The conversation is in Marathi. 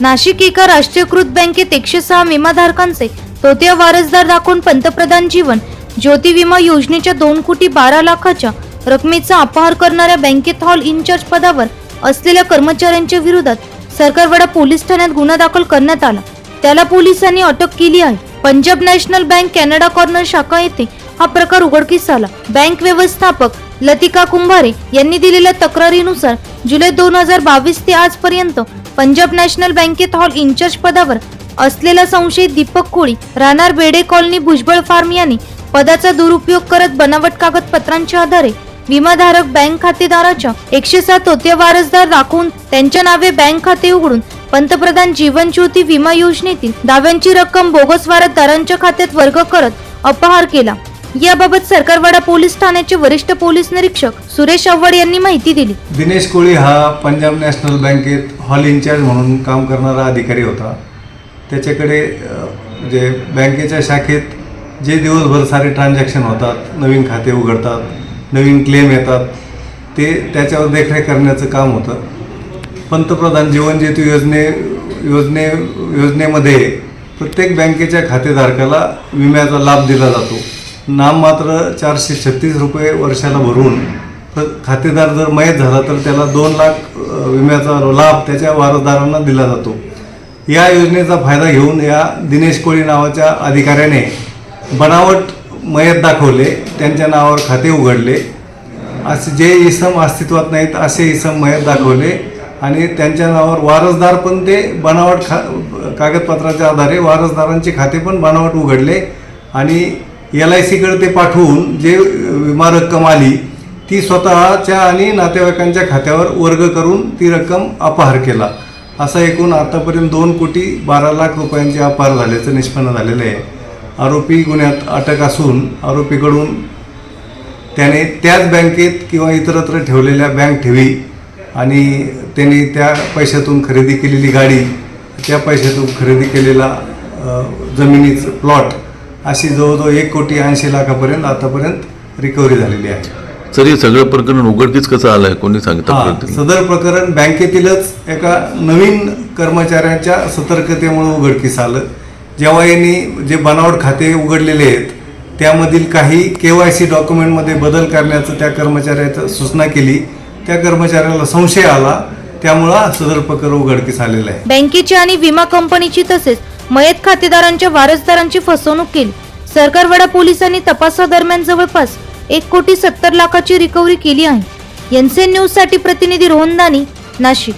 नाशिक एका राष्ट्रीयकृत बँकेत एकशे सहा विमाधारकांचे तोत्या वारसदार दाखवून पंतप्रधान जीवन ज्योती विमा योजनेच्या दोन कोटी बारा लाखाच्या रकमेचा अपहार करणाऱ्या बँकेत हॉल इन्चार्ज पदावर असलेल्या कर्मचाऱ्यांच्या विरोधात सरकारवाडा पोलीस ठाण्यात गुन्हा दाखल करण्यात आला. त्याला पोलिसांनी अटक केली आहे. Punjab national bank Canada corner शाखा येथे हा प्रकार उघडकीस आला. बँक व्यवस्थापक लतिका कुंभारे यांनी दिलेल्या तक्रारीनुसार जुलै दोन हजार बावीस ते आजपर्यंत पंजाब नॅशनल बँकेत हॉल इन्चार्ज पदावर असलेला संशयित दीपक कोळी राहणार बेडे कॉलनी भुजबळ फार्म यांनी पदाचा दुरुपयोग करत बनावट कागदपत्रांच्या आधारे विमाधारक बँक खातेदाराच्या एकशे सात होते वारसदार राखून त्यांच्या नावे बँक खाते उघडून पंतप्रधान जीवन ज्योती विमा योजनेतील दाव्यांची रक्कम बोगस वारसदारांच्या खात्यात वर्ग करत अपहार केला. याबाबत सरकारवाडा पोलीस ठाण्याचे वरिष्ठ पोलीस निरीक्षक सुरेश आव्हाड यांनी माहिती दिली. दिनेश कोळी हा पंजाब नॅशनल बँकेत हॉल इन्चार्ज म्हणून काम करणारा अधिकारी होता. त्याच्याकडे जे बँकेच्या शाखेत जे दिवसभर सारे ट्रान्झॅक्शन होतात नवीन खाते उघडतात नवीन क्लेम येतात ते त्याच्यावर देखरेख करण्याचं काम होतं. पंतप्रधान जीवन ज्योती योजने योजने योजनेमध्ये प्रत्येक बँकेच्या खातेधारकाला विम्याचा लाभ दिला जातो. नाममात्र चारशे छत्तीस रुपये वर्षाला भरून तर खातेदार जर मयत झाला तर त्याला दोन लाख विम्याचा लाभ त्याच्या वारसदारांना दिला जातो. या योजनेचा फायदा घेऊन या दिनेश कोळी नावाच्या अधिकाऱ्याने बनावट मयत दाखवले त्यांच्या नावावर खाते उघडले. असे जे इसम अस्तित्वात नाहीत असे इसम मयत दाखवले आणि त्यांच्या नावावर वारसदार पण ते बनावट खा कागदपत्राच्या आधारे वारसदारांचे खाते पण बनावट उघडले आणि एल आय सीकडे ते पाठवून जे विमा रक्कम आली ती स्वतःच्या आणि नातेवाईकांच्या खात्यावर वर्ग करून ती रक्कम अपहार केला. असा एकूण आतापर्यंत दोन कोटी बारा लाख रुपयांचे अपहार झाल्याचं निष्पन्न झालेलं आहे. आरोपी गुन्ह्यात अटक असून आरोपीकडून त्याने त्याच बँकेत किंवा इतरत्र ठेवलेल्या बँक ठेवी आणि त्यांनी त्या पैशातून खरेदी केलेली गाडी त्या पैशातून खरेदी केलेला जमिनीचं प्लॉट अशी जवळजवळ एक कोटी ऐंशी लाखापर्यंत आतापर्यंत रिकव्हरी झालेली आहे. सर हे सगळं प्रकरण उघडकीस कसं आलंय? कोणी सांगितलं हा सदर प्रकरण बँकेतीलच एका नवीन कर्मचाऱ्याच्या सतर्कतेमुळे उघडकीस आलं. जेव्हा यांनी जे बनावट खाते उघडलेले आहेत त्यामधील काही के वाय सी डॉक्युमेंटमध्ये बदल करण्याचं त्या कर्मचाऱ्याचं सूचना केली. त्या कर्मचाऱ्याला संशय आला. त्यामुळं सदर प्रकरण उघडकीस आलेलं आहे. बँकेची आणि विमा कंपनीची तसेच मयत खातेदारांच्या वारसदारांची फसवणूक केली. सरकारवाडा पोलिसांनी तपासादरम्यान जवळपास एक कोटी सत्तर लाखाची रिकव्हरी केली आहे. एनसीएन न्यूजसाठी प्रतिनिधी रोहन दानी नाशिक.